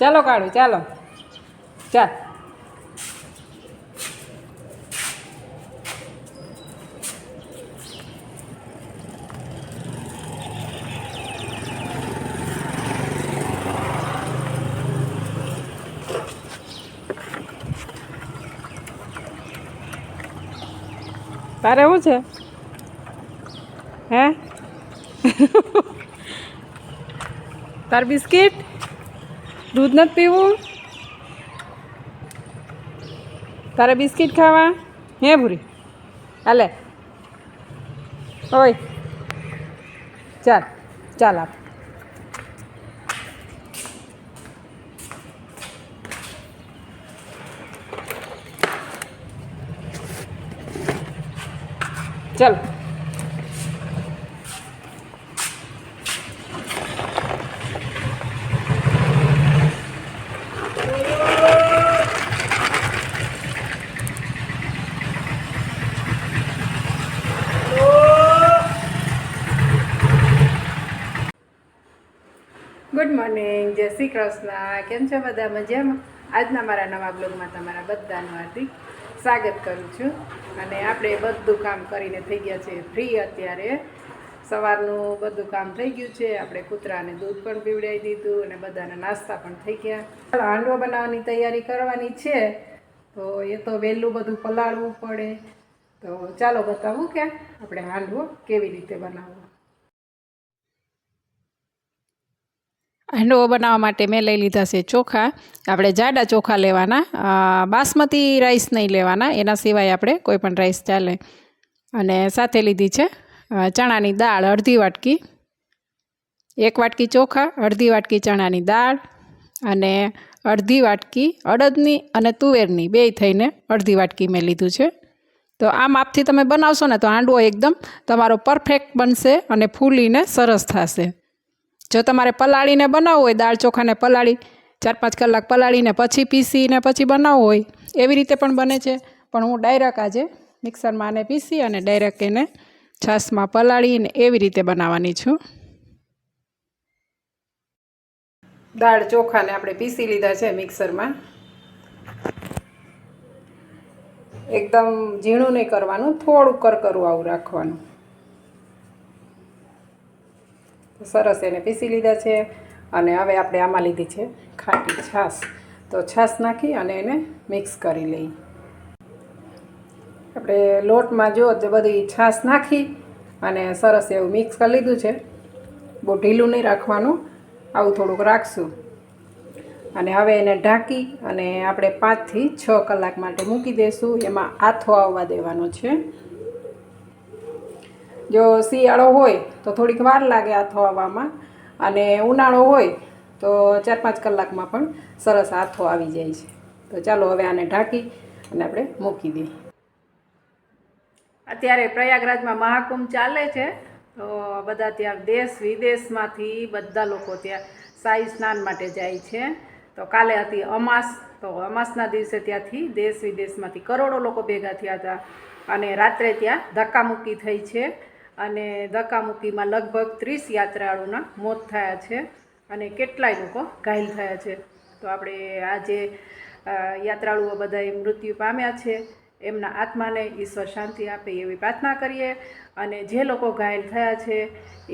ચાલો કાઢું ચાલો. ચાલ. તારે શું છે? હે? તાર બિસ્કિટ? દૂધ નથી પીવું? તારે બિસ્કિટ ખાવા? હે ભૂરી હાલે. ઓય. ચાલ ચાલ આપ. ચાલ. કૃષ્ણ કેમ છો બધા? મજામાં? આજના મારા નવા બ્લોગમાં તમારા બધાનું હાર્દિક સ્વાગત કરું છું. અને આપણે બધું કામ કરીને થઈ ગયા છે. ફ્રી અત્યારે. સવારનું બધું કામ થઈ ગયું છે. આપણે કૂતરાને દૂધ પણ પીવડાવી દીધું અને બધાના નાસ્તા પણ થઈ ગયા. હાંડવો બનાવવાની તૈયારી કરવાની છે. તો એ તો વહેલું બધું પલાળવું પડે. તો ચાલો બતાવું કે આપણે હાંડવો કેવી રીતે બનાવવો. હાંડવો બનાવવા માટે મેં લઈ લીધા છે ચોખા. આપણે જાડા ચોખા લેવાના બાસમતી રાઈસ નહીં લેવાના, એના સિવાય આપણે કોઈ પણ રાઈસ ચાલે. અને સાથે લીધી છે ચણાની દાળ, અડધી વાટકી. એક વાટકી ચોખા, અડધી વાટકી ચણાની દાળ અને અડધી વાટકી અડદની અને તુવેરની બેય થઈને અડધી વાટકી મેં લીધું છે. તો આ માપથી તમે બનાવશો ને તો હાંડવો એકદમ તમારો પરફેક્ટ બનશે અને ફૂલીને સરસ થશે. જો તમારે પલાળીને બનાવવું હોય, દાળ ચોખાને પલાળી, ચાર પાંચ કલાક પલાળીને પછી પીસીને પછી બનાવવું હોય, એવી રીતે પણ બને છે. પણ હું ડાયરેક્ટ આજે મિક્સરમાં આને પીસી અને ડાયરેક્ટ એને છાશમાં પલાળીને એવી રીતે બનાવવાની છું. દાળ ચોખાને આપણે પીસી લીધા છે મિક્સરમાં. એકદમ ઝીણું નહીં કરવાનું થોડું કરકરું આવું રાખવાનું. સરસ એને પીસી લીધા છે અને હવે આપણે આમાં લીધી છે ખાટી છાશ. તો છાશ નાખી અને એને મિક્સ કરી લઈ. આપણે લોટમાં જો બધી છાશ નાખી અને સરસ એવું મિક્સ કરી લીધું છે, બહુ ઢીલું નહીં રાખવાનું, આવું થોડુંક રાખશું. અને હવે એને ઢાંકી અને આપણે પાંચથી છ કલાક માટે મૂકી દઈશું એમાં આથો આવવા દેવાનો છે. જો શિયાળો હોય તો થોડીક વાર લાગે આથો આવવામાં અને ઉનાળો હોય તો ચાર પાંચ કલાકમાં પણ સરસ આથો આવી જાય છે. તો ચાલો હવે આને ઢાંકી અને આપણે મૂકી દઈએ. અત્યારે પ્રયાગરાજમાં મહાકુંભ ચાલે છે. તો બધા ત્યાં દેશ વિદેશમાંથી બધા લોકો ત્યાં શાહી સ્નાન માટે જાય છે. તો કાલે હતી અમાસ. તો અમાસના દિવસે ત્યાંથી દેશ વિદેશમાંથી કરોડો લોકો ભેગા થયા હતા. અને રાત્રે ત્યાં ધક્કામુક્કી થઈ છે. અને ધક્કામુક્કીમાં લગભગ ત્રીસ યાત્રાળુના મોત થયા છે અને કેટલાય લોકો ઘાયલ થયા છે. તો આપણે આજે યાત્રાળુઓ બધાએ મૃત્યુ પામ્યા છે, એમના આત્માને ઈશ્વર શાંતિ આપે એવી પ્રાર્થના કરીએ અને જે લોકો ઘાયલ થયા છે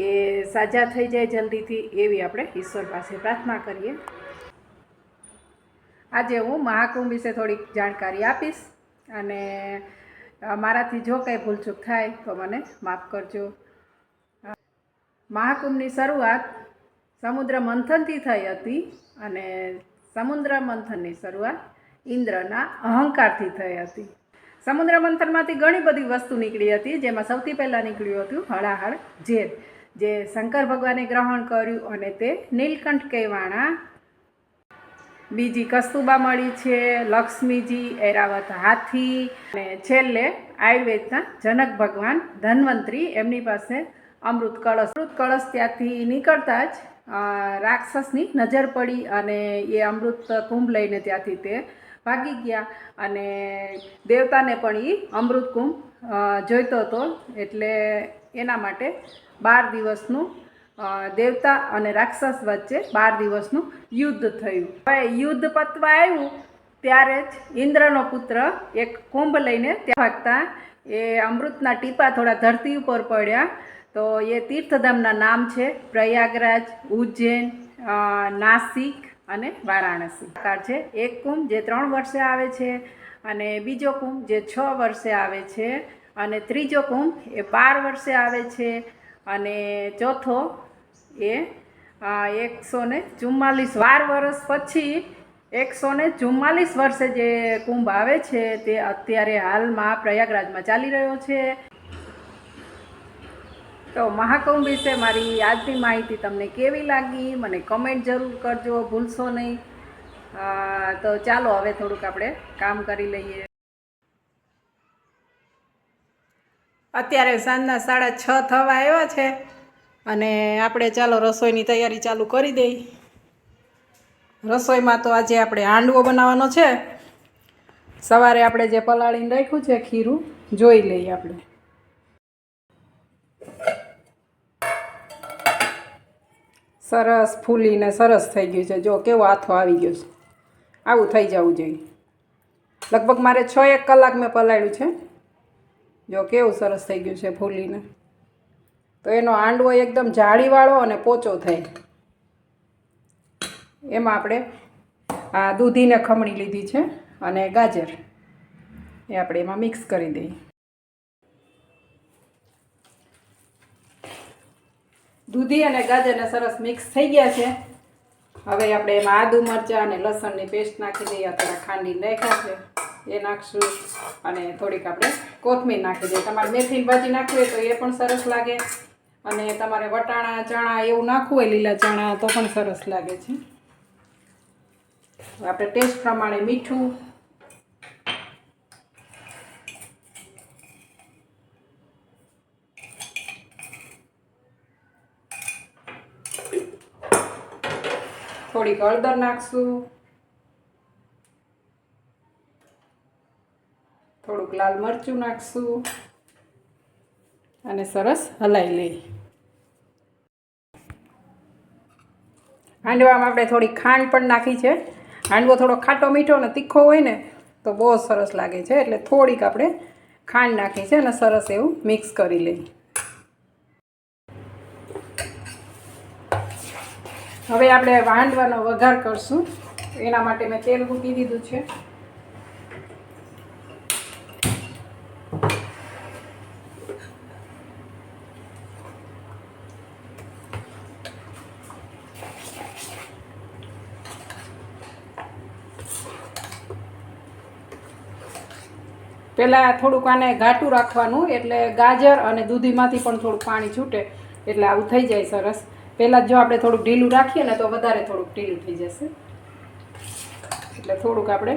એ સાજા થઈ જાય જલ્દીથી એવી આપણે ઈશ્વર પાસે પ્રાર્થના કરીએ. આજે હું મહાકુંભ વિશે થોડીક જાણકારી આપીશ અને મારાથી જો કંઈ ભૂલચૂક થાય તો મને માફ કરજો. મહાકુંભની શરૂઆત સમુદ્ર મંથનથી થઈ હતી અને સમુદ્ર મંથનની શરૂઆત ઇન્દ્રના અહંકારથી થઈ હતી. સમુદ્ર મંથનમાંથી ઘણી બધી વસ્તુ નીકળી હતી, જેમાં સૌથી પહેલાં નીકળ્યું હતું હળાહળ ઝેર, જે શંકર ભગવાને ગ્રહણ કર્યું અને તે નીલકંઠ કહેવાણા બીજી કસ્તુબા મળી છે, લક્ષ્મીજી એરાવત હાથી અને છેલ્લે આયુર્વેદના જનક ભગવાન ધન્વંતરી એમની પાસે અમૃત કળશ. અમૃત કળશ ત્યાંથી નીકળતા જ રાક્ષસની નજર પડી અને એ અમૃત કુંભ લઈને ત્યાંથી તે ભાગી ગયા અને દેવતાને પણ એ અમૃત કુંભ જોઈતો હતો એટલે એના માટે બાર દિવસનું દેવતા અને રાક્ષસ વચ્ચે બાર દિવસનું યુદ્ધ થયું. હવે યુદ્ધ પતવા આવ્યું, ત્યારે જ ઇન્દ્રનો પુત્ર એક કુંભ લઈને ત્યાં ભાગતા. એ અમૃતના ટીપા થોડા ધરતી ઉપર પડ્યા. તો એ તીર્થધામના નામ છે પ્રયાગરાજ, ઉજ્જૈન નાસિક અને વારાણસી. પ્રકાર છે એક કુંભ જે ત્રણ વર્ષે આવે છે અને બીજો કુંભ જે છ વર્ષે આવે છે અને ત્રીજો કુંભ એ બાર વર્ષે આવે છે અને ચોથો એ એકસો ને ચુમ્માલીસ બાર વર્ષ પછી એકસો ને ચુમ્માલીસ વર્ષે જે કુંભ આવે છે તે અત્યારે હાલમાં પ્રયાગરાજમાં ચાલી રહ્યો છે. તો મહાકુંભ વિશે મારી આજની માહિતી તમને કેવી લાગી મને કમેન્ટ જરૂર કરજો, ભૂલશો નહીં. તો ચાલો હવે થોડુંક આપણે કામ કરી લઈએ. અત્યારે સાંજના સાડા છ થવા આવ્યા છે. અને આપણે ચાલો રસોઈની તૈયારી ચાલુ કરી દઈ. રસોઈમાં તો આજે આપણે હાંડવો બનાવવાનો છે. સવારે આપણે જે પલાળીને રાખ્યું છે ખીરું, જોઈ લઈએ આપણે. સરસ ફૂલીને સરસ થઈ ગયું છે. જો કેવો હાથો આવી ગયો છે. આવું થઈ જવું જોઈએ. લગભગ મારે છ એક કલાક મેં પલાળ્યું છે. જો કેવું સરસ થઈ ગયું છે ફૂલીને. તો એનો હાંડવો એકદમ જાળીવાળો અને પોચો થાય. એમાં આપણે આ દૂધીને ખમણી લીધી છે અને ગાજર એ આપણે એમાં મિક્સ કરી દઈએ. દૂધી અને ગાજરને સરસ મિક્સ થઈ ગયા છે. હવે આપણે એમાં આદુ મરચાં અને લસણની પેસ્ટ નાખી દઈએ. અત્યારે ખાંડી નાખ્યા છે. એ નાખશું અને થોડીક આપણે કોથમીર નાખી દઈએ. તમારે મેથીની ભાજી નાખવી તો એ પણ સરસ લાગે. અને તમારે વટાણા, ચણા એવું નાખવું હોય લીલા ચણા, તો પણ સરસ લાગે છે. આપણે ટેસ્ટ પ્રમાણે મીઠું. થોડીક હળદર નાખશું. થોડુંક લાલ મરચું નાખશું. અને સરસ હલાવી લઈ હાંડવામાં આપણે થોડી ખાંડ પણ નાખી છે. હાંડવો થોડો ખાટો મીઠો અને તીખો હોય ને, તો બહુ સરસ લાગે છે. એટલે થોડીક આપણે ખાંડ નાખી છે અને સરસ એવું મિક્સ કરી લઈએ. હવે આપણે હાંડવાનો વઘાર કરશું. એના માટે મેં તેલ મૂકી દીધું છે. પહેલાં થોડુંક આને ઘાટું રાખવાનું, એટલે ગાજર અને દૂધીમાંથી પણ થોડુંક પાણી છૂટે, એટલે આવું થઈ જાય સરસ. પહેલાં જો આપણે થોડુંક ઢીલું રાખીએ ને તો વધારે થોડુંક ઢીલું થઈ જશે. એટલે થોડુંક આપણે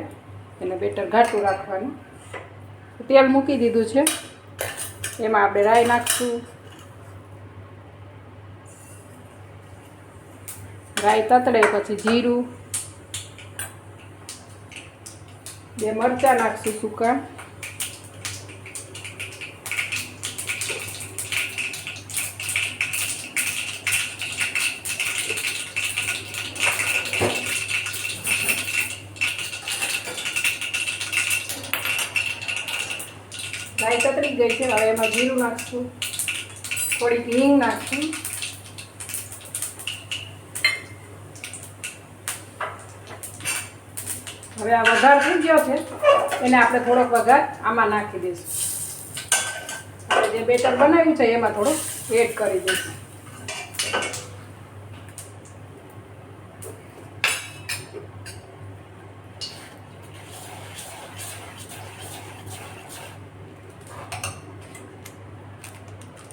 એને બેટર ઘાટું રાખવાનું. તેલ મૂકી દીધું છે. એમાં આપણે રાઈ નાખશું. રાઈ તતડે પછી જીરું. બે મરચાં નાખશું સૂકા. રાઈ તતરી ગઈ છે, હવે એમાં જીરું નાખશું, થોડીક હિંગ નાખશું. હવે આ વઘાર થઈ ગયો છે, એને આપણે થોડોક વઘાર આમાં નાખી દઈશું. જે બેટર બનાવ્યું છે, એમાં થોડુંક એડ કરી દઈશું.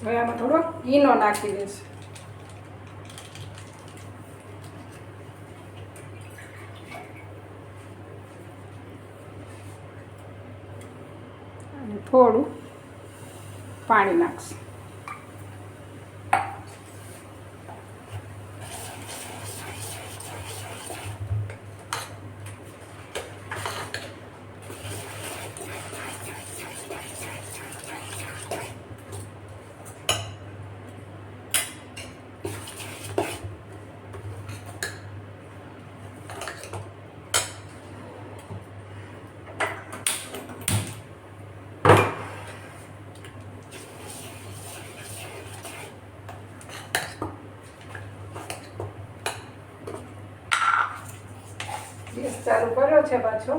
હવે આમાં થોડોક ઘીનો નાખી દઈશ. થોડું પાણી નાખશું. ચાલુ કર્યો છે પાછો.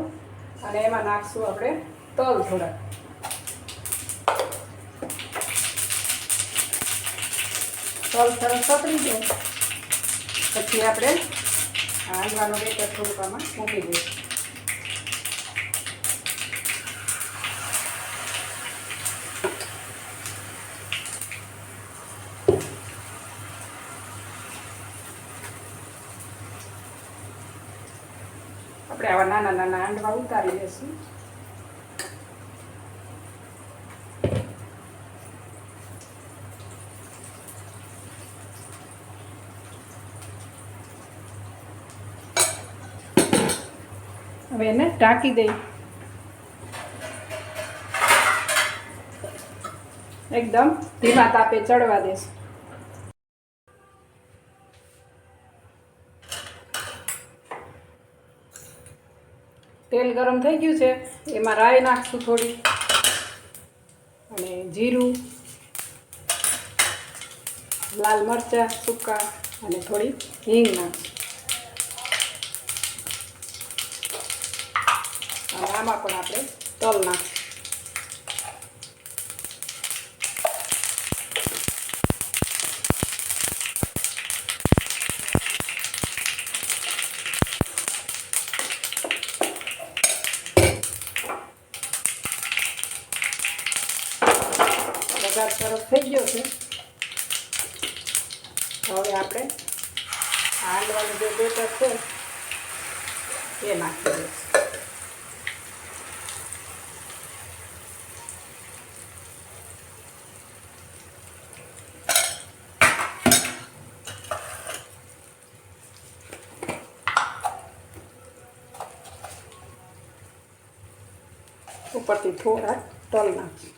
અને એમાં નાખશું આપણે તલ થોડા તલ સરસ પકડી જાય પછી આપણે હાંડવાનો બેટર થોડુંક આમાં મૂકી દઈશું આપણે આવા નાના નાના આંડવા ઉતારી લેશું. હવે એને ઢાંકી દઈ. એકદમ ધીમા તાપે ચડવા દેશું. તેલ ગરમ થઈ ગયું છે. એમાં રાઈ નાખશું થોડી. અને જીરું, લાલ મરચાં, સૂકા, અને થોડી હિંગ નાખશું. અને આમાં પણ આપણે તલ નાખશું. વઘાર સરસ થઈ ગયો છે. હવે આપણે હાંડવાનું જે બેટર છે, એ નાખી દઈશું. ઉપરથી થોડા તલ નાખશું.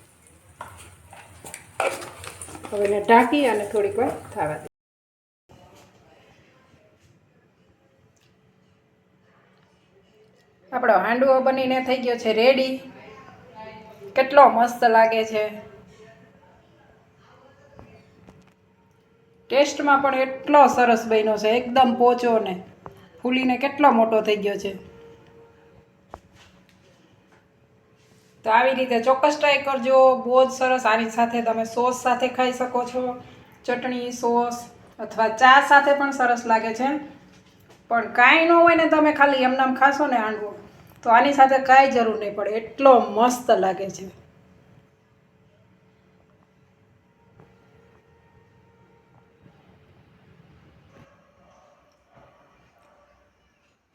હવે એને ઢાંકી અને થોડીક વાર થવા દે આપણો હાંડવો બનીને થઈ ગયો છે રેડી કેટલો મસ્ત લાગે છે. ટેસ્ટમાં પણ એટલો સરસ બન્યો છે, એકદમ પોચો ને ફૂલીને કેટલો મોટો થઈ ગયો છે. તો આવી રીતે ચોક્કસ ટ્રાય કરજો. બહુ જ સરસ આની સાથે તમે સોસ સાથે ખાઈ શકો છો. ચટણી, સોસ અથવા ચા સાથે પણ સરસ લાગે છે. પણ કાંઈ ન હોય ને તમે ખાલી એમનામ ખાશો ને હાંડવો તો આની સાથે કાંઈ જરૂર નહીં પડે. એટલો મસ્ત લાગે છે.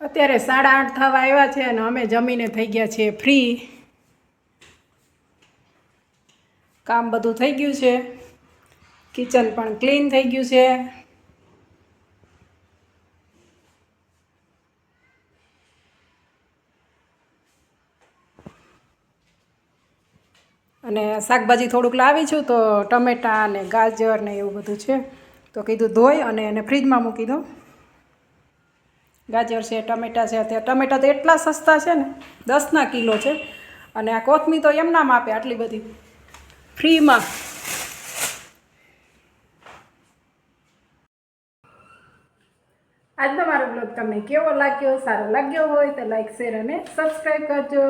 અત્યારે સાડા આઠ થવા આવ્યા છે અને અમે જમીને થઈ ગયા છીએ ફ્રી કામ બધું થઈ ગયું છે. કિચન પણ ક્લીન થઈ ગયું છે. અને શાકભાજી થોડુંક લાવી છું તો ટમેટાં અને ગાજર ને એવું બધું છે. તો કીધું ધોઈ અને એને ફ્રીજમાં મૂકી દો ગાજર છે, ટમેટાં છે, અત્યારે ટમેટાં તો એટલા સસ્તા છે ને, દસના કિલો છે. અને આ કોથમી તો એમનામ આપે આટલી બધી. ફ્રીમાં આજનો મારો બ્લોગ તમને કેવો લાગ્યો, સારો લાગ્યો હોય તો લાઈક શેર અને સબસ્ક્રાઈબ કરજો.